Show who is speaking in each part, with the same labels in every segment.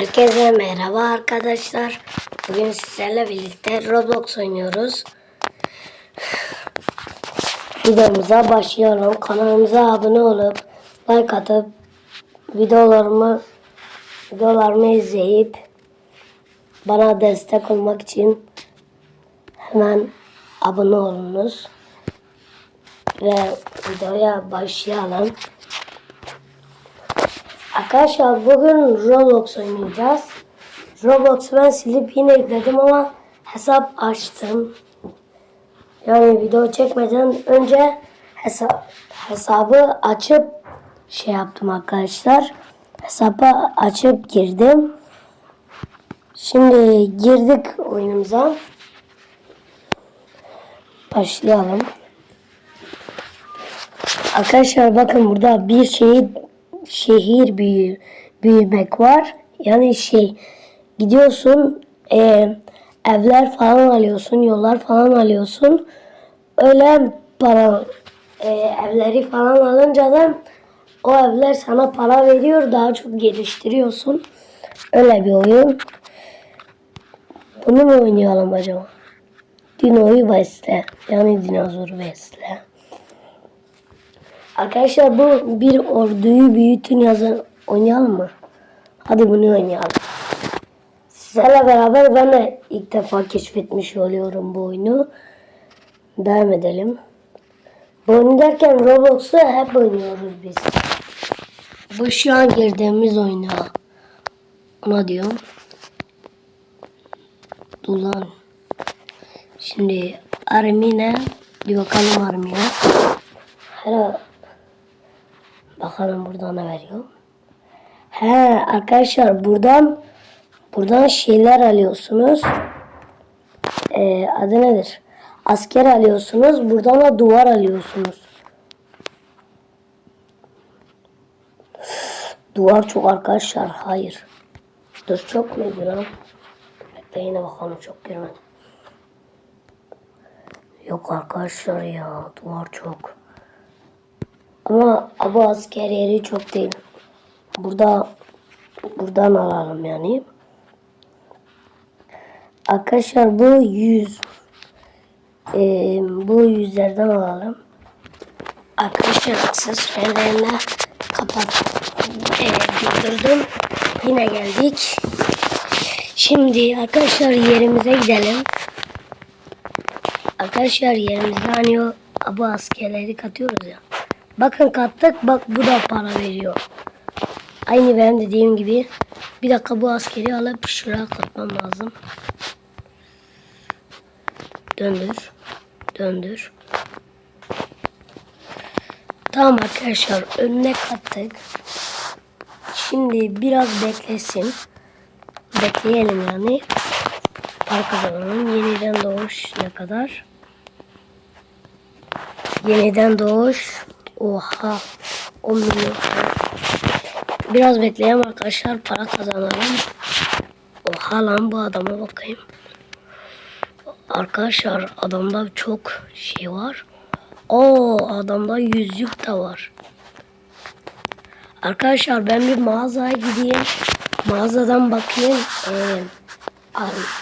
Speaker 1: Herkese merhaba arkadaşlar. Bugün sizlerle birlikte Roblox oynuyoruz. Videomuza başlayalım. Kanalımıza abone olup like atıp videolarımı videolarımı izleyip bana destek olmak için hemen abone olunuz. Ve videoya başlayalım. Arkadaşlar bugün Roblox oynayacağız. Roblox ben silip yine yükledim ama hesap açtım. Yani video çekmeden önce hesap hesabı açıp şey yaptım arkadaşlar. Hesabı açıp girdim. Şimdi girdik oyunumuza. Başlayalım. Arkadaşlar bakın burada bir şey şehir büyü, büyümek var. Yani şey gidiyorsun e, evler falan alıyorsun, yollar falan alıyorsun. Öyle para e, evleri falan alınca da o evler sana para veriyor. Daha çok geliştiriyorsun. Öyle bir oyun. Bunu mu oynayalım acaba? Dino'yu besle. Yani dinozoru besle. Arkadaşlar bu bir orduyu büyütün yazın oynayalım mı? Hadi bunu oynayalım. Sizlerle beraber ben de ilk defa keşfetmiş oluyorum bu oyunu. Devam edelim. Bu oyunu derken Roblox'u hep oynuyoruz biz. Bu şu an girdiğimiz oyuna. Ona diyorum. Dulan. Şimdi Armine bir bakalım Armine. Hele Bakalım burada ne veriyor. He arkadaşlar buradan buradan şeyler alıyorsunuz. Ee, adı nedir? Asker alıyorsunuz. Buradan da duvar alıyorsunuz. Duvar çok arkadaşlar. Hayır. Dur çok muydu lan? Bekle yine bakalım çok girmedi. Yok arkadaşlar ya. Duvar çok. Ama bu asker yeri çok değil. Burada buradan alalım yani. Arkadaşlar bu 100 ee, bu yüzlerden alalım. Arkadaşlar aksesuarlarını kapat ee, durdurdum. Yine geldik. Şimdi arkadaşlar yerimize gidelim. Arkadaşlar yerimizde hani o bu askerleri katıyoruz ya. Bakın kattık bak bu da para veriyor. Aynı benim dediğim gibi. Bir dakika bu askeri alıp şuraya katmam lazım. Döndür. Döndür. Tamam arkadaşlar önüne kattık. Şimdi biraz beklesin. Bekleyelim yani. Para kazanalım. Yeniden doğuş ne kadar? Yeniden doğuş Oha. 10 milyon. Biraz bekleyelim arkadaşlar. Para kazanalım. Oha lan bu adama bakayım. Arkadaşlar adamda çok şey var. O adamda yüzük de var. Arkadaşlar ben bir mağazaya gideyim. Mağazadan bakayım. Ee,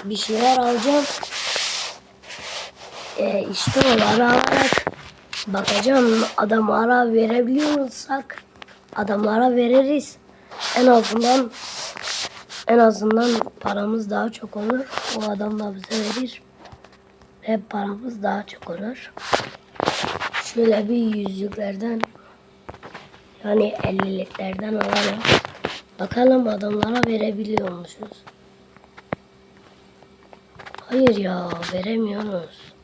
Speaker 1: bir şeyler alacağım. Ee, işte onları Bakacağım adamlara verebiliyorsak adamlara veririz. En azından en azından paramız daha çok olur. O adam da bize verir. Ve paramız daha çok olur. Şöyle bir yüzlüklerden yani elliliklerden alalım. Bakalım adamlara verebiliyormuşuz. Hayır ya veremiyoruz.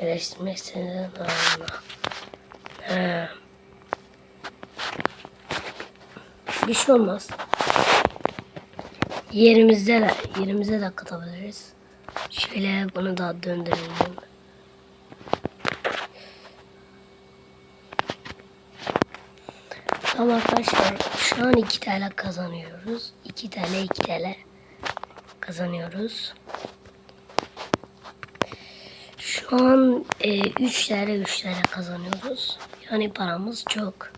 Speaker 1: Geliştirmek istediğin anlamına. He. Bir şey olmaz. Yerimizde de, yerimize de katabiliriz. Şöyle bunu da döndürelim. Tamam arkadaşlar şu an 2 TL kazanıyoruz. 2 TL 2 TL kazanıyoruz. Şu an e, 3 TL 3 TL kazanıyoruz. Yani paramız çok.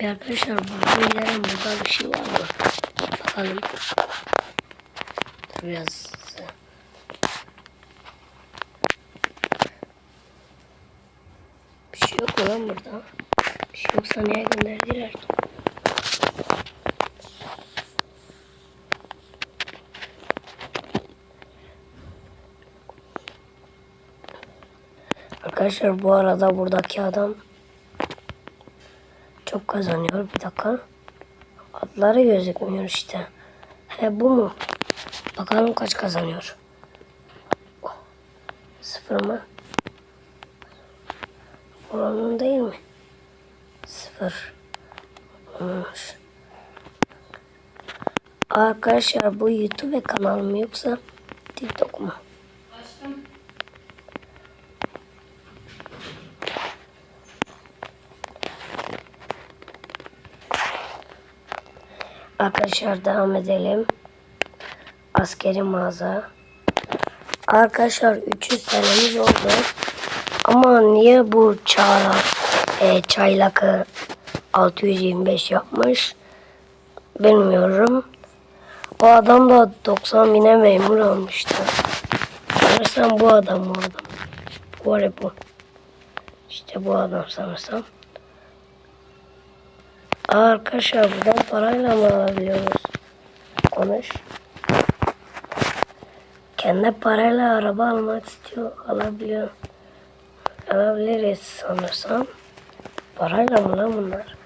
Speaker 1: Bir arkadaşlar burada gidelim. Burada bir şey var mı? Bakalım. Biraz. Bir şey yok mu lan burada? Bir şey yoksa niye gönderdiler Arkadaşlar bu arada buradaki adam çok kazanıyor. Bir dakika. Adları gözükmüyor işte. He bu mu? Bakalım kaç kazanıyor. Sıfır mı? Oranın değil mi? Sıfır. Olmuş. Arkadaşlar bu YouTube kanal mı yoksa TikTok mu? Arkadaşlar devam edelim. Askeri mağaza. Arkadaşlar 300 TL'miz oldu. Ama niye bu çağla e, çaylakı 625 yapmış? Bilmiyorum. O adam da 90 bine memur olmuştu. Sanırsam bu adam bu adam. Bu ya bu. İşte bu adam sanırsam. Arkadaşlar buradan parayla mı alabiliyoruz? Konuş. Kendi parayla araba almak istiyor. Alabiliyor. Alabiliriz sanırsam. Parayla mı lan bunlar?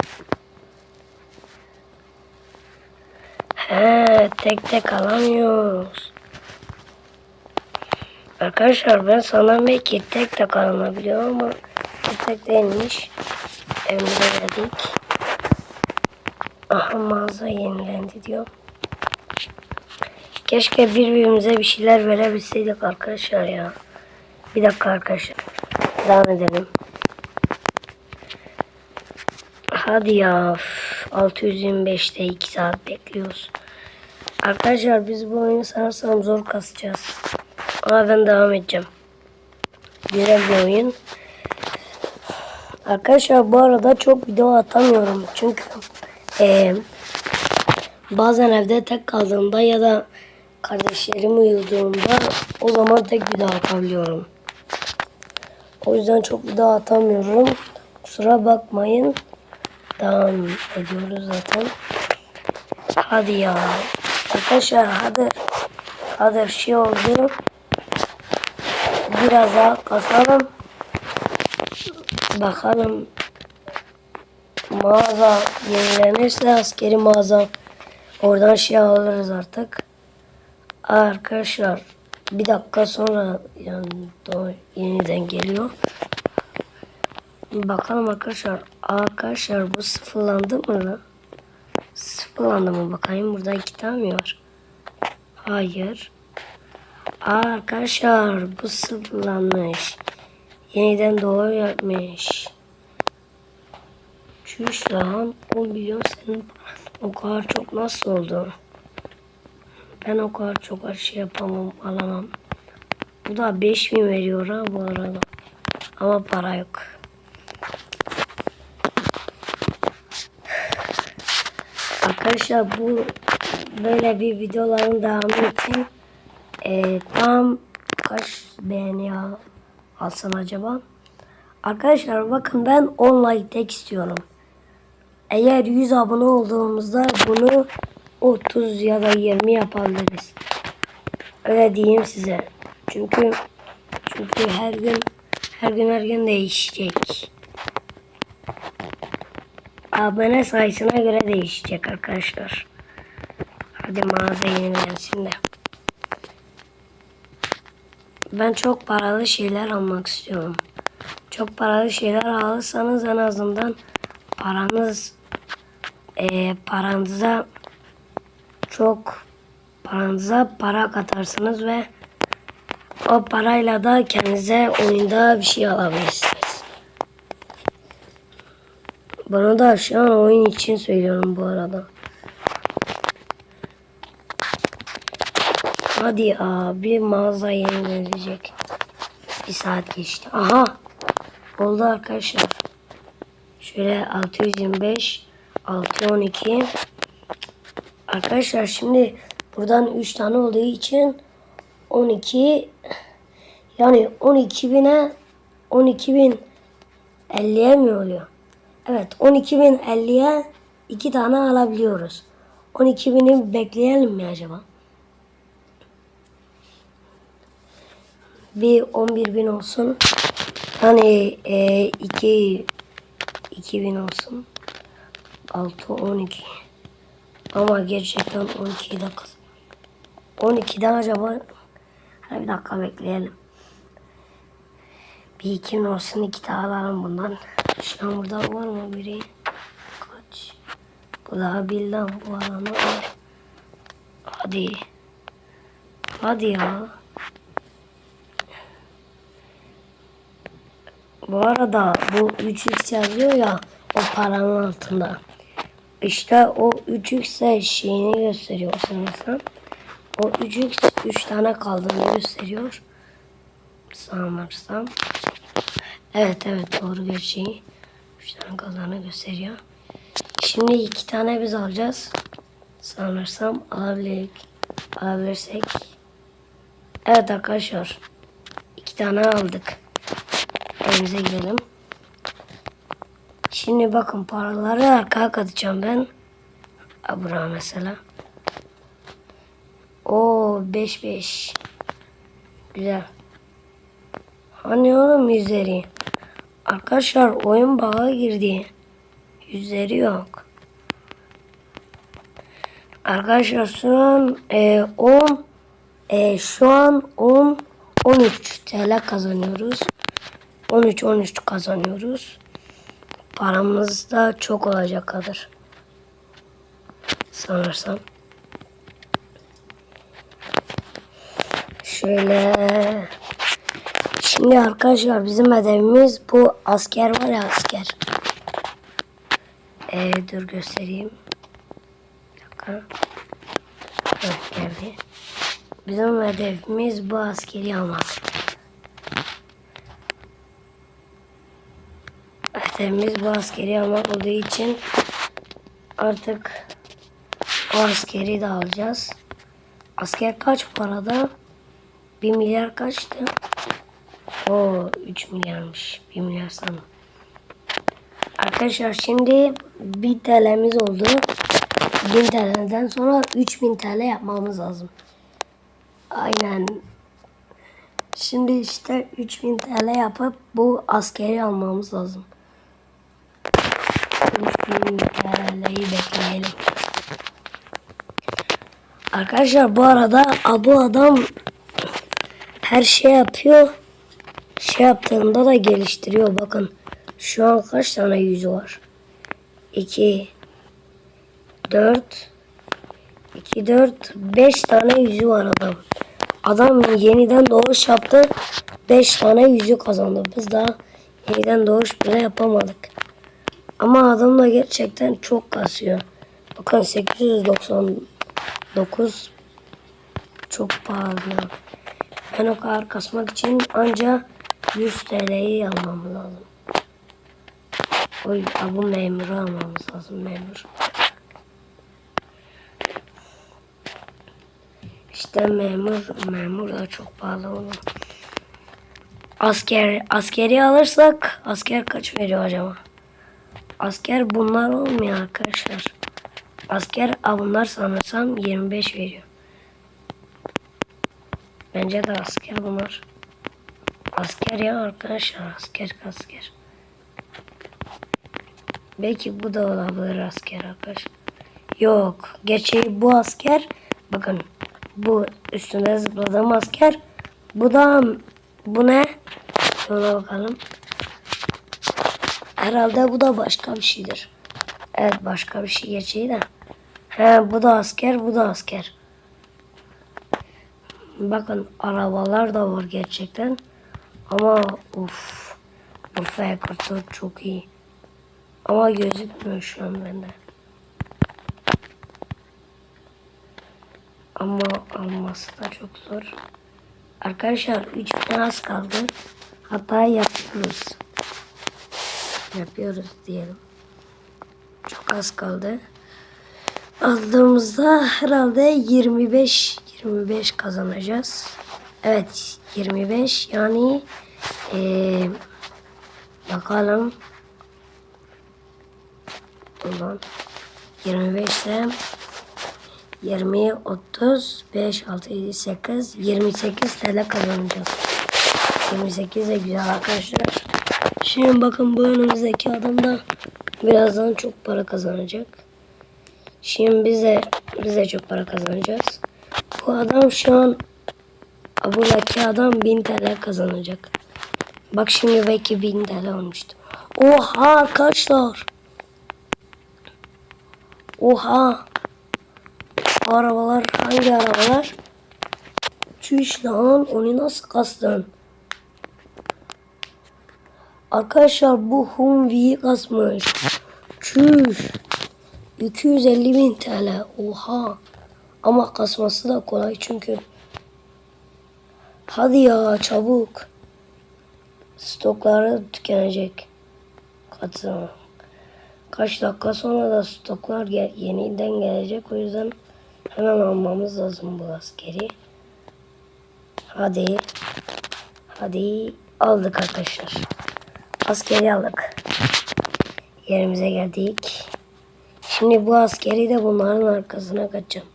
Speaker 1: He, tek tek alamıyoruz. Arkadaşlar ben sana belki tek tek alınabiliyor ama tek tek değilmiş. Emre dedik. Aha mağaza yenilendi diyor. Keşke birbirimize bir şeyler verebilseydik arkadaşlar ya. Bir dakika arkadaşlar. Devam edelim. Hadi ya. üf, 625'te 2 saat bekliyoruz. Arkadaşlar biz bu oyunu sanırsam zor kasacağız. Ama ben devam edeceğim. Güzel bir oyun. Arkadaşlar bu arada çok video atamıyorum. Çünkü eee, bazen evde tek kaldığımda ya da kardeşlerim uyuduğunda o zaman tek video atabiliyorum. O yüzden çok video atamıyorum. Kusura bakmayın. Devam ediyoruz zaten. Hadi ya. Arkadaşlar hadi. Hadi şey oldu. Biraz daha kasalım. Bakalım mağaza yenilenirse askeri mağaza oradan şey alırız artık. Arkadaşlar bir dakika sonra yani yeniden geliyor. Bakalım arkadaşlar. Arkadaşlar bu sıfırlandı mı lan? Sıfırlandı mı? Bakayım burada iki tane var? Hayır. Arkadaşlar bu sıfırlanmış. Yeniden doğru yapmış. Çüş lan 10 milyon senin o kadar çok nasıl oldu? Ben o kadar çok şey yapamam alamam. Bu da 5000 veriyor ha bu arada. Ama para yok. Arkadaşlar bu böyle bir videoların devamı için e, tam kaç beğeni alsam acaba? Arkadaşlar bakın ben 10 like tek istiyorum. Eğer 100 abone olduğumuzda bunu 30 ya da 20 yapabiliriz. Öyle diyeyim size. Çünkü çünkü her gün her gün her gün değişecek. Abone sayısına göre değişecek arkadaşlar. Hadi mağaza yenilensin de. Ben çok paralı şeyler almak istiyorum. Çok paralı şeyler alırsanız en azından paranız eee paranıza çok paranıza para katarsınız ve o parayla da kendinize oyunda bir şey alabilirsiniz. Bunu da şu an oyun için söylüyorum bu arada. Hadi abi mağaza yenilenecek. Bir saat geçti. Aha. Oldu arkadaşlar. Şöyle 625 6 12 Arkadaşlar şimdi buradan 3 tane olduğu için 12 yani 12 bine 12 bin 50'ye mi oluyor? Evet 12 bin 50'ye 2 tane alabiliyoruz. 12 bini bekleyelim mi acaba? Bir 11 bin olsun. Hani e, 2 2000 olsun. 6 12. Ama gerçekten 12 dakika. 12'de acaba Hadi bir dakika bekleyelim. Bir 2000 olsun iki tane alalım bundan. Şu an burada var mı biri? Kaç? Bu daha bilden bu alanı. Hadi. Hadi ya. Bu arada bu 3x yazıyor ya o paranın altında. İşte o 3x şeyini gösteriyor sanırsam. O 3x 3 tane kaldığını gösteriyor. Sanırsam. Evet evet doğru gerçeği. 3 tane kaldığını gösteriyor. Şimdi iki tane biz alacağız. Sanırsam alabilirik. Alabilirsek. Evet arkadaşlar. iki tane aldık. Evimize gidelim. Şimdi bakın paraları arkaya katacağım ben. Abra mesela. O 5 5. Güzel. Hani oğlum yüzleri? Arkadaşlar oyun bağa girdi. Yüzleri yok. Arkadaşlar an e, 10 e, şu an 10 13 TL kazanıyoruz. 13 13 kazanıyoruz. Paramız da çok olacak kadar. Sanırsam. Şöyle. Şimdi arkadaşlar bizim hedefimiz bu asker var ya asker. Ee, dur göstereyim. Bir dakika. Evet geldi. Bizim hedefimiz bu askeri almak. Hedefimiz bu askeri almak olduğu için artık o askeri de alacağız. Asker kaç parada? 1 milyar kaçtı? O 3 milyarmış. 1 milyar sanırım. Arkadaşlar şimdi 1000 TL'miz oldu. 1000 TL'den sonra 3000 TL yapmamız lazım. Aynen. Şimdi işte 3000 TL yapıp bu askeri almamız lazım. 3000 TL'yi bekleyelim. Arkadaşlar bu arada bu adam her şey yapıyor. Şey yaptığında da geliştiriyor. Bakın şu an kaç tane yüzü var? 2 4 2 4 5 tane yüzü var adam. Adam yeniden doğuş yaptı. 5 tane yüzü kazandı. Biz daha yeniden doğuş bile yapamadık. Ama adam da gerçekten çok kasıyor. Bakın 899 çok pahalı. Ben o kadar kasmak için ancak 100 TL'yi almam lazım. Oy bu memuru almamız lazım memur. İşte memur, memur da çok pahalı olur. Asker, askeri alırsak asker kaç veriyor acaba? Asker bunlar olmuyor arkadaşlar. Asker a, bunlar sanırsam 25 veriyor. Bence de asker bunlar. Asker ya arkadaşlar asker asker. Belki bu da olabilir asker arkadaşlar. Yok. Gerçeği bu asker. Bakın. Bu üstünde zıpladığım asker. Bu da bu ne? Yola bakalım. Herhalde bu da başka bir şeydir. Evet başka bir şey gerçeği de. He bu da asker bu da asker. Bakın arabalar da var gerçekten. Ama uf bu F44 çok iyi. Ama gözükmüyor şu an bende. Ama alması da çok zor. Arkadaşlar 3 gün az kaldı. Hatta yapıyoruz. Yapıyoruz diyelim. Çok Az kaldı. Aldığımızda herhalde 25 25 kazanacağız. Evet 25 yani eee bakalım. Ulan 25 ise 20, 30, 5, 6, 7, 8, 28 TL kazanacağız. 28 de güzel arkadaşlar. Şimdi bakın bu önümüzdeki adam da birazdan çok para kazanacak. Şimdi bize bize çok para kazanacağız. Bu adam şu an buradaki adam 1000 TL kazanacak. Bak şimdi belki 1000 TL olmuştu. Oha arkadaşlar. Oha. Bu arabalar hangi arabalar? Çüş lan onu nasıl kastın? Arkadaşlar bu Humvee'yi kasmış. Çüş. 250 bin TL. Oha. Ama kasması da kolay çünkü. Hadi ya çabuk. Stokları tükenecek. Zaman? Kaç dakika sonra da stoklar gel- yeniden gelecek. O yüzden hemen almamız lazım bu askeri. Hadi. Hadi aldık arkadaşlar. Askeri aldık. Yerimize geldik. Şimdi bu askeri de bunların arkasına kaçacağım.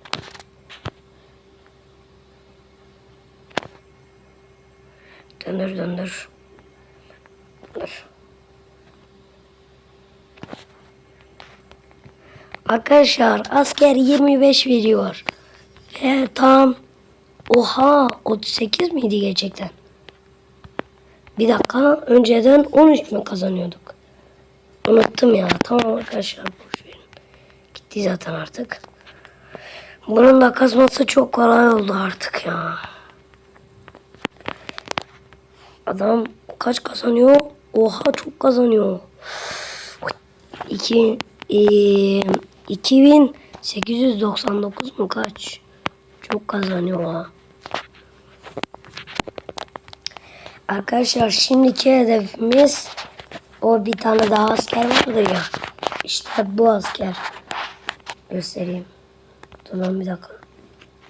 Speaker 1: Döndür döndür. Dur. Arkadaşlar asker 25 veriyor. Ve tam oha 38 miydi gerçekten? Bir dakika önceden 13 mü kazanıyorduk? Unuttum ya. Tamam arkadaşlar boş verin. Gitti zaten artık. Bunun da kasması çok kolay oldu artık ya. Adam kaç kazanıyor? Oha çok kazanıyor. 2 e, 2899 mu kaç? Çok kazanıyor ha. Arkadaşlar şimdiki hedefimiz o bir tane daha asker vardı ya. İşte bu asker. Göstereyim. Dur lan bir dakika.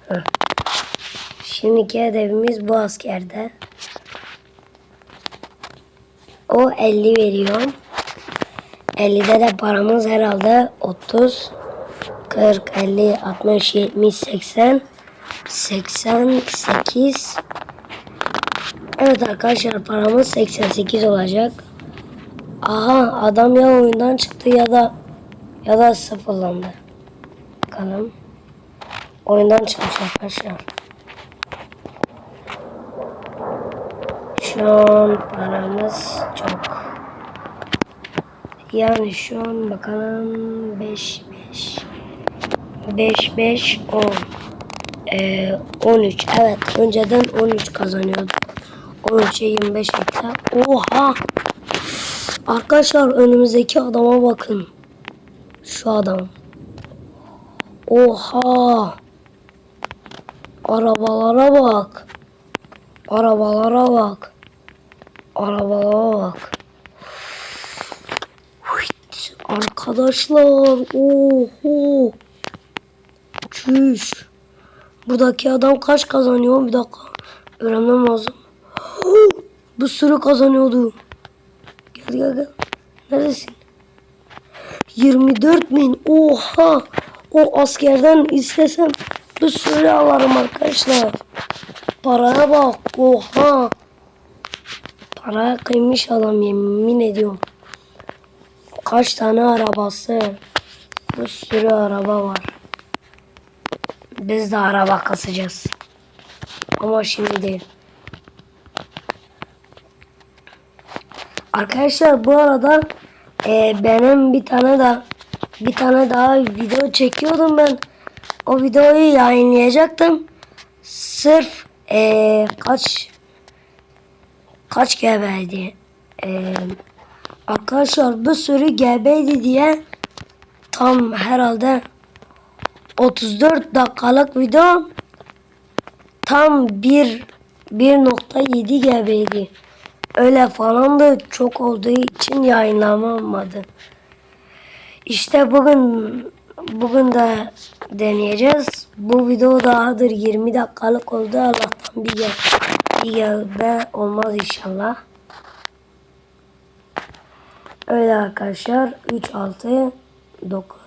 Speaker 1: Heh. Şimdiki hedefimiz bu askerde. O 50 veriyor. 50'de de paramız herhalde 30, 40, 50, 60, 70, 80, 88. Evet arkadaşlar paramız 88 olacak. Aha adam ya oyundan çıktı ya da ya da sıfırlandı. Bakalım. Oyundan çıkmış arkadaşlar. Şu an paramız çok. Yani şu an bakalım 5 5 5 5 10 ee, 13 evet önceden 13 kazanıyorduk 13'e 25 ekle oha! Arkadaşlar önümüzdeki adama bakın. Şu adam. Oha! Arabalara bak. Arabalara bak. Arabalara bak. Arkadaşlar oho! Çüş. Buradaki adam kaç kazanıyor? Bir dakika. Öğrenmem lazım Bu sürü kazanıyordu Gel gel gel Neredesin 24 bin oha O askerden istesem Bir sürü alırım arkadaşlar Paraya bak oha Paraya kıymış adam yemin ediyorum Kaç tane arabası? Bir sürü araba var. Biz de araba kasacağız. Ama şimdi değil. Arkadaşlar bu arada e, benim bir tane daha bir tane daha video çekiyordum ben. O videoyu yayınlayacaktım. Sırf e, kaç kaç GB'ydi? E, Arkadaşlar bu sürü gebeydi diye tam herhalde 34 dakikalık video tam 1 1.7 gebeydi. Öyle falan da çok olduğu için yayınlanamadı. İşte bugün bugün de deneyeceğiz. Bu video dahadır 20 dakikalık oldu. Allah'tan bir gel bir gelme olmaz inşallah. Öyle arkadaşlar 3 6 9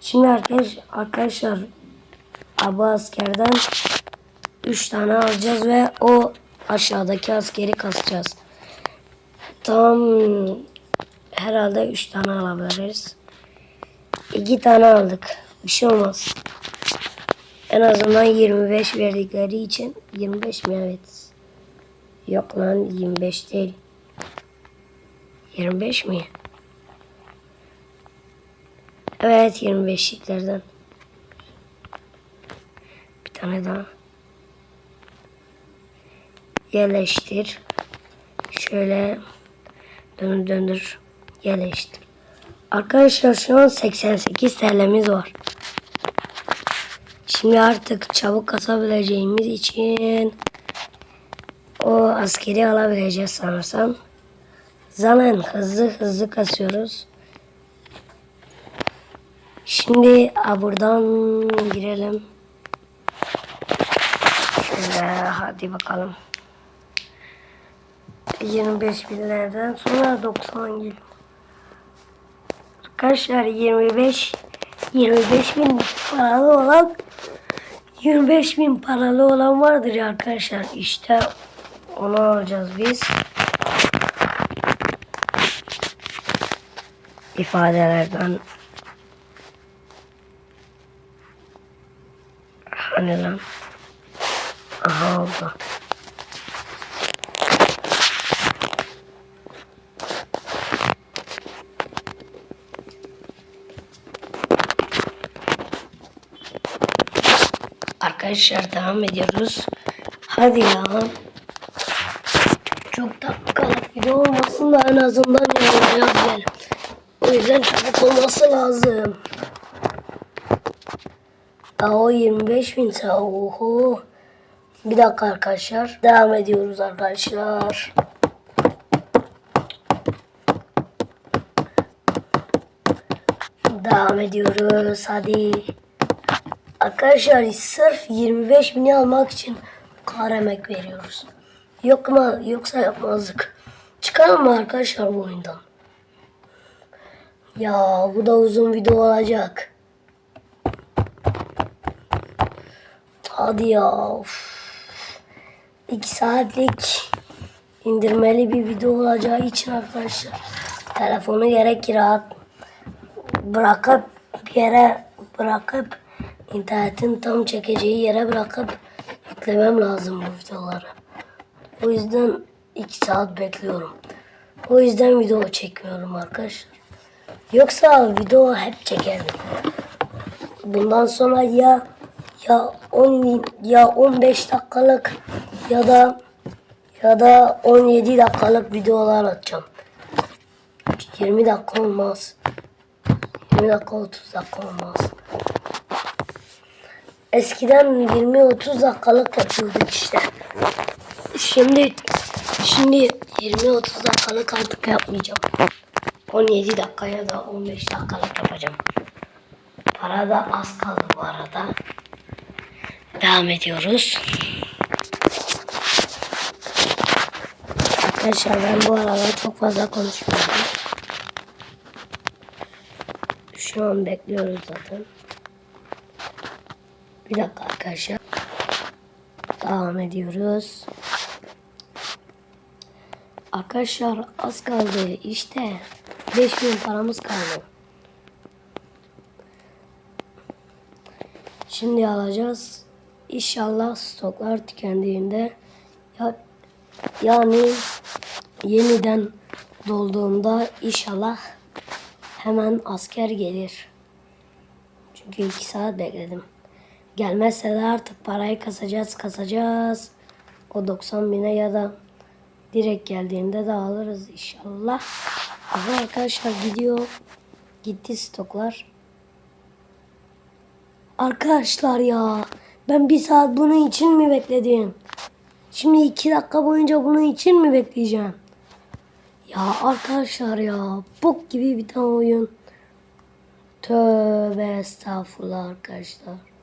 Speaker 1: Şimdi arkadaş, arkadaşlar Abu askerden 3 tane alacağız ve o aşağıdaki askeri kasacağız. Tam herhalde 3 tane alabiliriz. 2 tane aldık. Bir şey olmaz. En azından 25 verdikleri için 25 mi evet. Yok lan 25 değil. 25 mi? Evet 25'liklerden. Bir tane daha. Yerleştir. Şöyle döndür döndür. Yerleştir. Arkadaşlar şu an 88 TL'miz var. Şimdi artık çabuk kasabileceğimiz için o askeri alabileceğiz sanırsam. Zaten hızlı hızlı kasıyoruz. Şimdi buradan girelim. Şöyle hadi bakalım. 25 binlerden sonra 90 geliyor. Arkadaşlar 25 25 bin paralı olan 25 bin paralı olan vardır ya arkadaşlar. İşte onu alacağız biz. ifadelerden hani lan aha oldu. Arkadaşlar devam ediyoruz. Hadi ya. Çok dakikalık video olmasın da en azından yanılmaya gidelim. O yüzden çabuk olması lazım. Daha o 25 binse oho. Bir dakika arkadaşlar. Devam ediyoruz arkadaşlar. Devam ediyoruz. Hadi. Arkadaşlar sırf 25 bini almak için kar emek veriyoruz. Yok mu? Yoksa yapmazdık. Çıkalım mı arkadaşlar bu oyundan? Ya bu da uzun video olacak. Hadi ya. Of. İki saatlik indirmeli bir video olacağı için arkadaşlar telefonu gerek rahat bırakıp bir yere bırakıp internetin tam çekeceği yere bırakıp yüklemem lazım bu videoları. O yüzden iki saat bekliyorum. O yüzden video çekmiyorum arkadaşlar. Yoksa video hep çekerdim. Bundan sonra ya ya 10 ya 15 dakikalık ya da ya da 17 dakikalık videolar atacağım. 20 dakika olmaz. 20 dakika 30 dakika olmaz. Eskiden 20-30 dakikalık yapıyorduk işte. Şimdi şimdi 20-30 dakikalık artık yapmayacağım. 17 dakika ya da 15 dakikalık yapacağım. Para da az kaldı bu arada. Devam ediyoruz. Arkadaşlar ben bu aralar çok fazla konuşmuyorum. Şu an bekliyoruz zaten. Bir dakika arkadaşlar. Devam ediyoruz. Arkadaşlar az kaldı. İşte 5000 paramız kaldı. Şimdi alacağız. İnşallah stoklar tükendiğinde ya, yani yeniden dolduğunda inşallah hemen asker gelir. Çünkü iki saat bekledim. Gelmezse de artık parayı kasacağız kasacağız. O 90 bine ya da direkt geldiğinde de alırız inşallah. Ama arkadaşlar gidiyor. Gitti stoklar. Arkadaşlar ya ben bir saat bunun için mi bekledim? Şimdi iki dakika boyunca bunun için mi bekleyeceğim? Ya arkadaşlar ya bok gibi bir tane oyun. Tövbe estağfurullah arkadaşlar.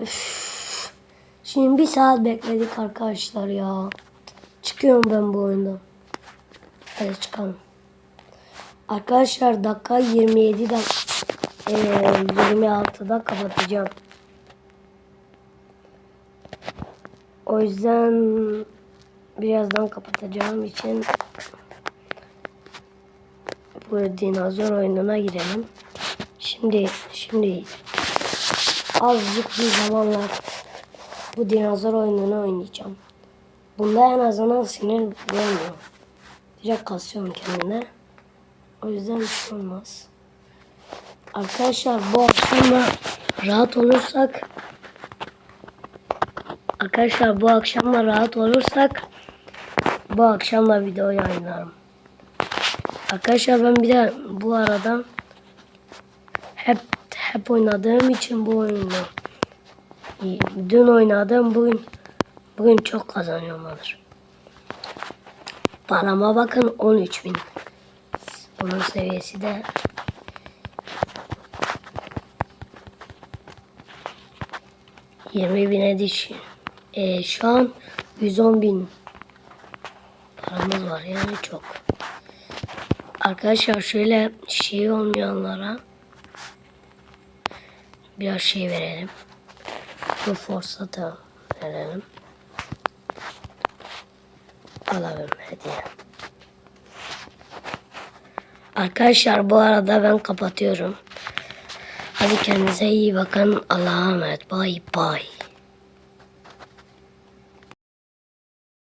Speaker 1: Üf. Şimdi bir saat bekledik arkadaşlar ya. Çıkıyorum ben bu oyundan. Hadi çıkalım. Arkadaşlar dakika 27 dakika. Ee, 26'da kapatacağım. O yüzden birazdan kapatacağım için bu dinozor oyununa girelim. Şimdi şimdi azıcık bir zamanla bu dinozor oyununu oynayacağım. Bunda en azından sinir görmüyor. Direkt kasıyorum kendine. O yüzden bir şey olmaz. Arkadaşlar bu akşam da rahat olursak Arkadaşlar bu akşam da rahat olursak bu akşam da video yayınlarım. Arkadaşlar ben bir de bu arada hep hep oynadığım için bu oyunu dün oynadım bugün bugün çok kazanıyorlar. Parama bakın 13.000. Bunun seviyesi de Yirmi bine düş. Ee, şu an 110 bin paramız var yani çok. Arkadaşlar şöyle şey olmayanlara biraz şey verelim. Bu fırsatı verelim. Alalım hediye. Arkadaşlar bu arada ben kapatıyorum. Hadi kendinize iyi bakın. Allah'a emanet. Bye bye.